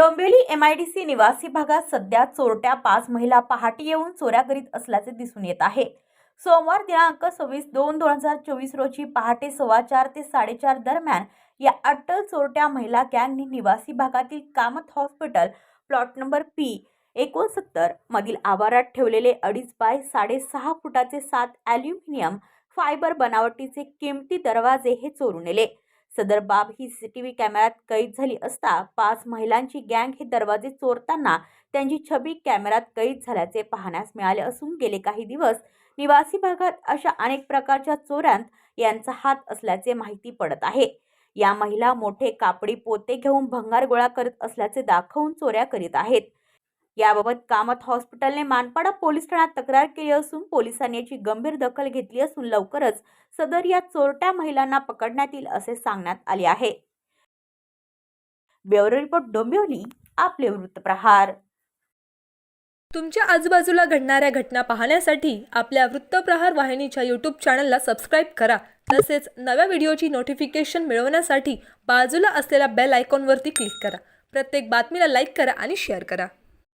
Dombivli C निवासी भागात सध्या चोरट्या पाच महिला पहाटे येऊन चोऱ्या करीत असल्याचे दिसून येत आहे. सोमवार दिनांक सव्वीस दोन दोन हजार चोवीस रोजी पहाटे सव्वा चार ते साडेचार दरम्यान या अटल चोरट्या महिला गँगने निवासी भागातील Kamat hospital plot number P एकोणसत्तर मधील आवारात ठेवलेले अडीच बाय साडेसहा फुटाचे सात ॲल्युमिनियम फायबर बनावटीचे किमती दरवाजे हे चोरून नेले. सदर बाब ही सीसीटीव्ही कॅमेऱ्यात कैद झाली असता पाच महिलांची गँग हे दरवाजे चोरताना त्यांची छबी कॅमेऱ्यात कैद झाल्याचे पाहण्यास मिळाले असून गेले काही दिवस निवासी भागात अशा अनेक प्रकारच्या चोऱ्यांत यांचा हात असल्याचे माहिती पडत आहे. या महिला मोठे कापडी पोते घेऊन भंगार गोळा करत असल्याचे दाखवून चोऱ्या करीत आहेत. याबाबत कामत हॉस्पिटलने मानपाडा पोलीस ठाण्यात तक्रार केली असून पोलिसांनी याची गंभीर दखल घेतली असून लवकरच सदर या चोरट्या महिलांना पकडण्यात येईल असे सांगण्यात आले आहे. ब्युरो रिपोर्ट डोंबिवली आपले वृत्तप्रहार तुमच्या आजूबाजूला घडणाऱ्या घटना पाहण्यासाठी आपल्या वृत्तप्रहार वाहिनीच्या यूट्यूब चॅनलला सबस्क्राईब करा. तसेच नव्या व्हिडिओची नोटिफिकेशन मिळवण्यासाठी बाजूला असलेल्या बेल आयकॉनवरती क्लिक करा. प्रत्येक बातमीला लाईक करा आणि शेअर करा.